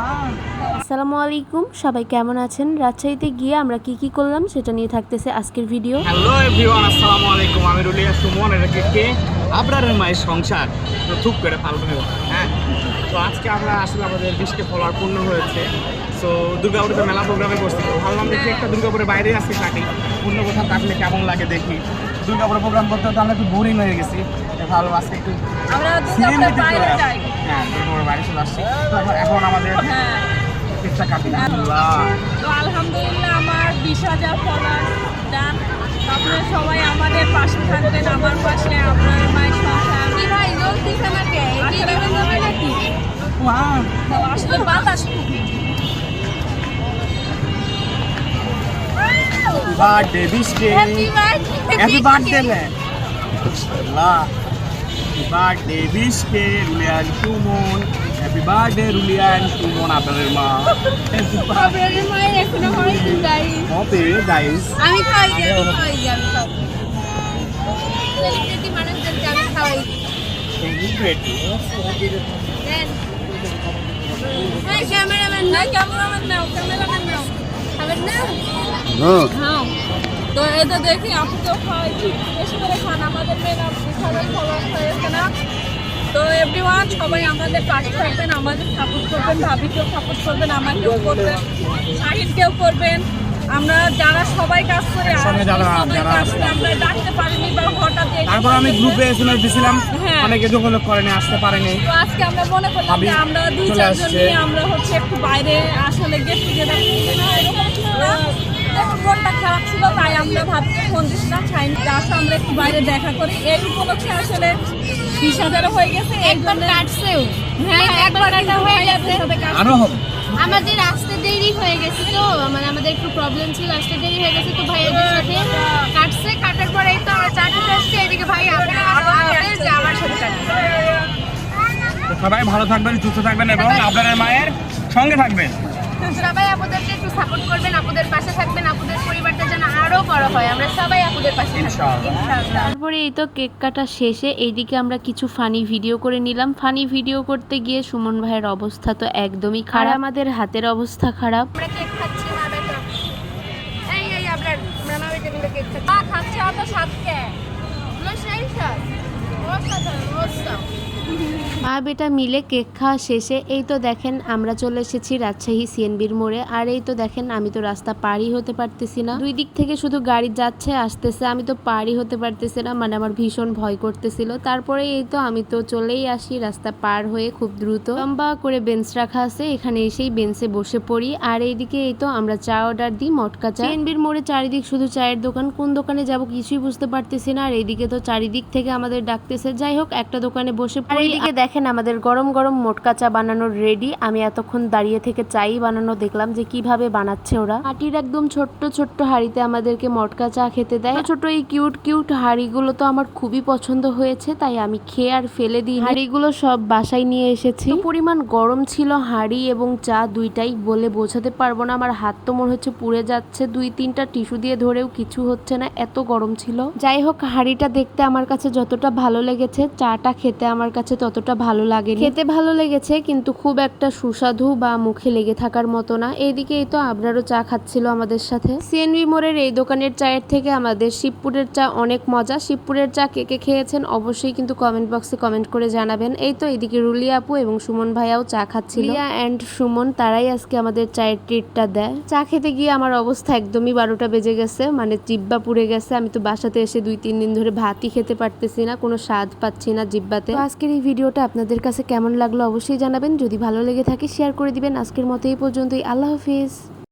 আসসালামু আলাইকুম, সবাই কেমন আছেন? রাজশাহীতে গিয়ে আমরা কি কি করলাম সেটা নিয়ে থাকতেছে আজকের ভিডিও। হ্যালো এভরিওয়ান, আসসালামু আলাইকুম। আমি রুলিয়া সুমন এটা কে? আপনার মায়ের সংসার। থুপ করে নেব হ্যাঁ? তো আজকে আমরা আসলে আমাদের বিশকে ফলোয়ার পূর্ণ হয়েছে। সো দুর্গাপুরে মেলা প্রোগ্রামে বসছি। ভাবলাম দেখি একটা দুর্গাপুরের বাইরে আজকে কাটি। অন্য কোথাও কাটলে কেমন লাগে দেখি। দুর্গাপুরে প্রোগ্রাম করতে হতো আমরা একটু বোরিং হয়ে গেছি। ভালো আজকে একটু আমরা সিনেমাতে দুর্গাপুরের চলে বাইরে হ্যাঁ চলে আসছি। এখন- আমাদের হ্যাঁ। কাটি না তো আলহামদুলিল্লাহ আমার বিশ হাজার ফলোয়ার আপনারা সবাই আমাদের পাশে থাকবেন আমার পাশে আপনার মায়ের বার্থডে বিশকে হ্যাপি বার্থডে লে আল্লাহ বার্থডে বিশকে রুলিয়ান সুমন হ্যাপি বার্থডে রুলিয়ান সুমন আপনাদের মা আপনাদের মায়ের এখনও হয়নি গাইস হবে গাইস আমি খাই আমি খাই আমি খাই। মানুষদেরকে আমি খাওয়াই। হ্যাঁ ক্যামেরাম্যান না ক্যামেরাম্যান নাও ক্যামেরাম্যান নাও খাবেন না? হ্যাঁ তো এটা দেখি আপনি তো খাই বেশি করে খান আমাদের মেন আপনি খাওয়া খবর হয়েছে না? তো এভরিওয়ান সবাই আমাদের পাশে থাকবেন আমাদের সাপোর্ট করবেন ভাবিকেও সাপোর্ট করবেন আমাকেও করবেন শাহিনকেও করবেন। আমরা যারা সবাই কাজ করে। আমরা ডাকতে পারিনি বা হঠাৎ তারপর আমি গ্রুপে এসএমএস দিছিলাম। হ্যাঁ। অনেকে যোগাযোগ করেনি আসতে পারেনি। তো আজকে আমরা মনে করলাম যে আমরা দুই চারজন নিয়ে আমরা হচ্ছে একটু বাইরে আসলে গেট টুগেদার মনটা খারাপ ছিল তাই আমরা ভাবছি ফোন ছাইন। আসো আমরা একটু বাইরে দেখা করি। এই উপলক্ষে আসলে বিশ হাজারও হয়ে গেছে। একবার কাটছেও। হ্যাঁ একবার কাটা হয়ে গেছে। আরও হবে। আমাদের আসতে দেরি হয়ে গেছে তো মানে আমাদের একটু প্রবলেম ছিল আসতে দেরি হয়ে গেছে তো ভাইয়াদের সাথে। কাটছে কাটার পরে তো আমরা চাটি আসছে এদিকে ভাই আপনারা আমাদের আমার সাথে সবাই ভালো থাকবেন সুস্থ থাকবেন এবং আপনাদের মায়ের সঙ্গে থাকবেন। সবাই একটু সাপোর্ট করবেন আপুদের পাশে থাকবেন আপুদের পরিবারটা যেন আরও বড় হয়। আমরা সবাই আপুদের পাশে তারপরে এই তো কেক কাটা শেষে এইদিকে আমরা কিছু ফানি ভিডিও করে নিলাম। ফানি ভিডিও করতে গিয়ে সুমন ভাইয়ের অবস্থা তো একদমই খারাপ। আমাদের হাতের অবস্থা খারাপ। আমরা কেক খাচ্ছি মা বেটা। এই এই আপনার আমরা বেটা কেক খাচ্ছি। খাচ্ছে অত সাতকে আমরা সেই সাথ অসাধারণ অসাম মা বেটা মিলে কেক খাওয়া শেষে এই তো দেখেন আমরা চলে এসেছি রাজশাহী সিএনবির মোড়ে। আর এই তো দেখেন আমি তো রাস্তা পারই হতে পারতেছি না। দুই দিক থেকে শুধু গাড়ি যাচ্ছে আসতেছে। আমি তো পারই হতে পারতেছি না মানে আমার ভীষণ ভয় করতেছিল। তারপরে এই তো আমি তো চলেই আসি রাস্তা পার হয়ে খুব দ্রুত। লম্বা করে বেঞ্চ রাখা আছে এখানে এসেই বেঞ্চে বসে পড়ি। আর এইদিকে এই তো আমরা চা অর্ডার দিই মটকা চা। সিএনবির মোড়ে চারিদিক শুধু চায়ের দোকান কোন দোকানে যাব কিছুই বুঝতে পারতেছি না। আর এইদিকে তো চারিদিক থেকে আমাদের ডাকতেছে। যাই হোক একটা দোকানে বসে পড়ি। এইদিকে দেখেন আমাদের গরম গরম মোটকা চা বানানোর রেডি আমি এতক্ষণ দাঁড়িয়ে থেকে চাই বানানো, দেখলাম যে কীভাবে বানাচ্ছে ওরা। মাটির একদম ছোট্ট ছোট্ট হাঁড়িতে আমাদেরকে মটকা চা খেতে দেয়। ছোট এই কিউট কিউট হাঁড়িগুলো তো আমার খুবই পছন্দ হয়েছে, তাই আমি খেয়ে আর ফেলে দিই হাঁড়িগুলো সব বাসায় নিয়ে এসেছি। পরিমাণ গরম ছিল হাঁড়ি এবং চা দুইটাই বলে বোঝাতে পারব না। আমার হাত তো মনে হচ্ছে পুড়ে যাচ্ছে, দুই তিনটা টিস্যু দিয়ে ধরেও কিছু হচ্ছে না, এত গরম ছিল। যাই হোক, হাঁড়িটা দেখতে আমার কাছে যতটা ভালো লেগেছে, চাটা খেতে আমার কাছে ততটা ভালো লাগে খেতে ভালো লেগেছে কিন্তু খুব একটা সুস্বাদু বা মুখে লেগে থাকার মতো না। এইদিকে এই তো আবরারও চা খাচ্ছিল আমাদের সাথে। সিএনবি মোড়ের এই দোকানের চায়ের থেকে আমাদের শিবপুরের চা অনেক মজা। শিবপুরের চা কে কে খেয়েছেন অবশ্যই কিন্তু কমেন্ট বক্সে কমেন্ট করে জানাবেন। এই তো এদিকে রুলিয়া আপু এবং সুমন ভাইয়াও চা খাচ্ছিল। রিয়া অ্যান্ড সুমন তারাই আজকে আমাদের চায়ের ট্রিটটা দেয়। চা খেতে গিয়ে আমার অবস্থা একদমই বারোটা বেজে গেছে মানে জিব্বা পুড়ে গেছে। আমি তো বাসাতে এসে দুই তিন দিন ধরে ভাতই খেতে পারতেছি না কোনো স্বাদ পাচ্ছি না জিব্বাতে। আজকের এই ভিডিওটা আপনাদের কাছে কেমন লাগল অবশ্যই জানাবেন। যদি ভালো লেগে থাকে শেয়ার করে দিবেন। আজকের মতো এই পর্যন্তই। আল্লাহ হাফিজ।